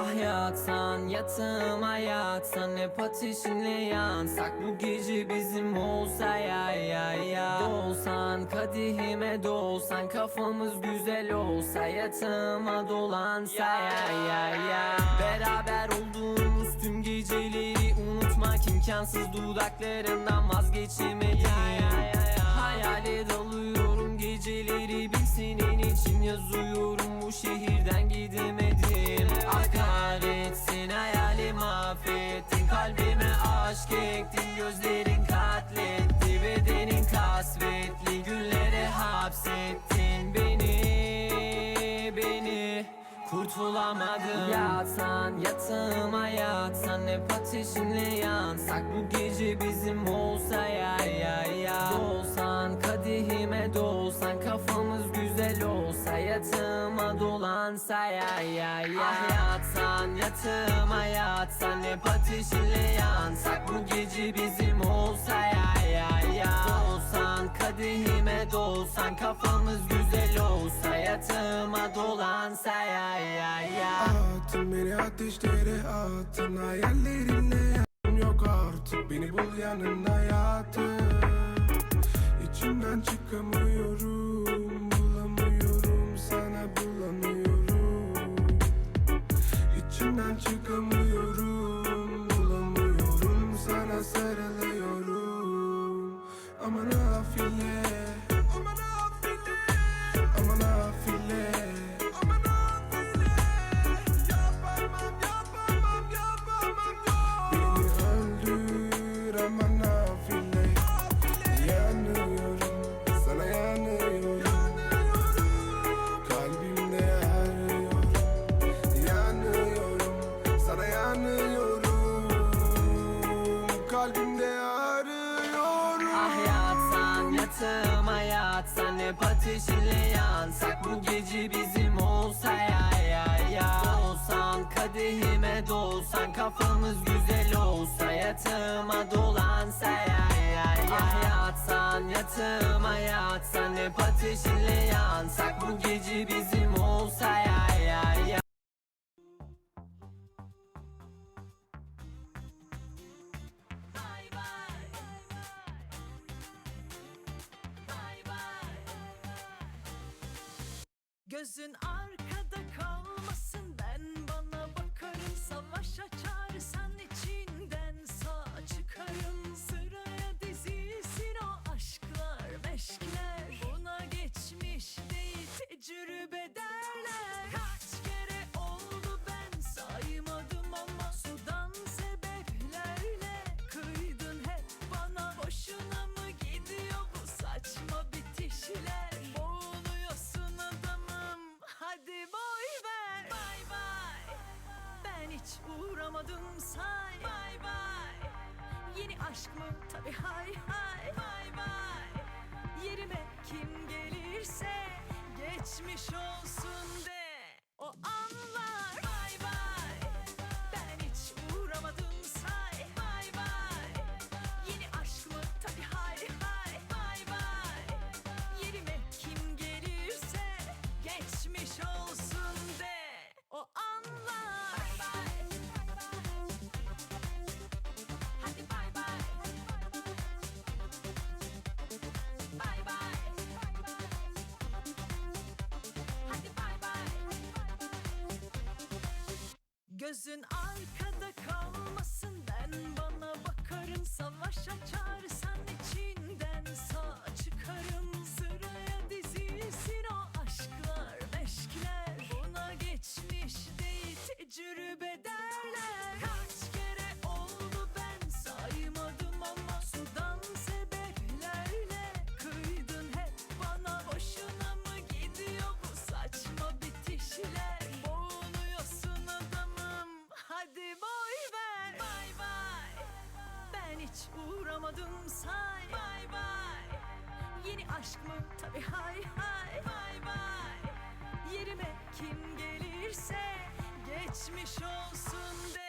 Ah yatsan yatıma yatsan hep ateşinle yansak. Bu gece bizim olsa ya ya ya. Dolsan kadehime dolsan kafamız güzel olsa Yatıma dolansa ya ya ya. Beraber olduğumuz tüm geceleri unutmak imkansız. Dudaklarından vazgeçemedim. Hayale dalıyorum geceleri bir senin Kurtulamadım Yatsan yatağıma yatsan Hep ateşinle yansak. Bu gece bizim olsa ya ya ya Dolsan kadehime dolsan Kafamız güzel olsa. Yatağıma dolansa ya ya ya Ah yatsan yatağıma yatsan Hep ateşinle yansak. Bu gece bizim olsa ya ya ya Dolsan kadehime dolsan Kafamız güzel olsa Yatağıma dolansa ya ya ya Attın beni ateşlere attın Hayallerinle yok artık Beni bul yanında yattın İçimden çıkamıyorum Bulamıyorum sana bulamıyorum İçimden çıkamıyorum Kalbimde arıyorum. Ah yatsan yatağıma Hep ateşinle yansak. Bu gece bizim olsa ya ya ya. Dolsan kadehime dolsan Kafamız güzel olsa. Yatağıma dolansa ya ya ya. Ah yatsan yatağıma yatsan Hep ateşinle yansak. Bu gece bizim Gözün arkada aşk mı tabi hay hay bay bay yerime kim gelirse geçmiş olsun de Gözün arkada kalmasın uğramadım say bay bay Yeni aşk mı? Tabi hay hay. Bay bay Yerime kim gelirse geçmiş olsun de